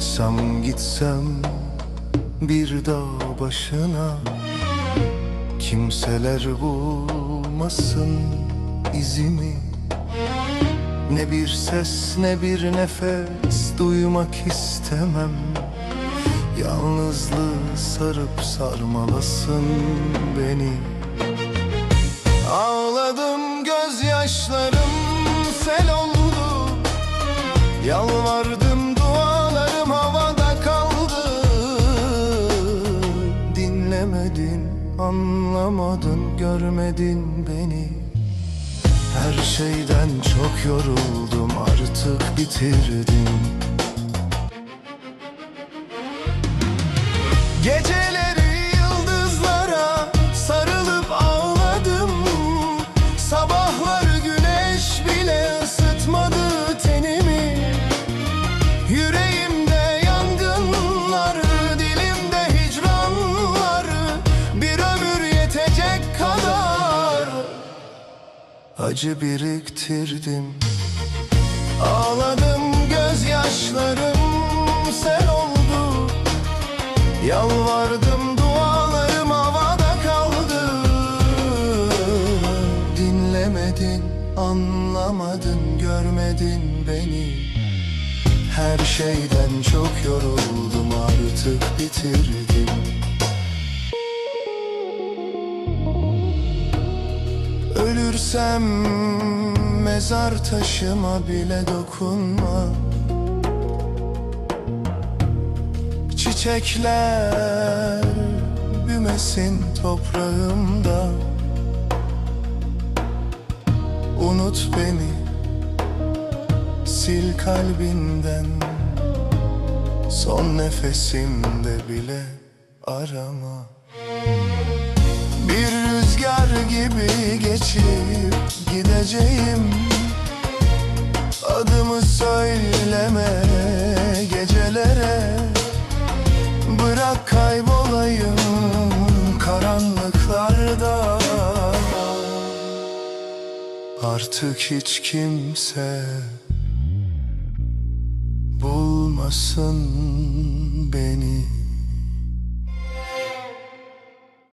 Kaçsam gitsem bir dağ başına. Kimseler bulmasın izimi. Ne bir ses ne bir nefes duymak istemem. Yalnızlığı sarıp sarmalasın beni. Ağladım gözyaşlarım sel oldu. Yalvardım Dinlemedin, anlamadın, görmedin beni. Her şeyden çok yoruldum artık bitirdim. Geceleri acı biriktirdim. Ağladım gözyaşlarım sel oldu. Yalvardım dualarım havada kaldı. Dinlemedin, anlamadın, görmedin beni. Her şeyden çok yoruldum artık bitirdim Ölürsem mezar taşıma bile dokunma. Çiçekler bümesin toprağımda. Unut beni Sil kalbinden. Son nefesimde bile arama Adımı söyleme gecelere. Bırak kaybolayım karanlıklarda. Artık hiç kimse bulmasın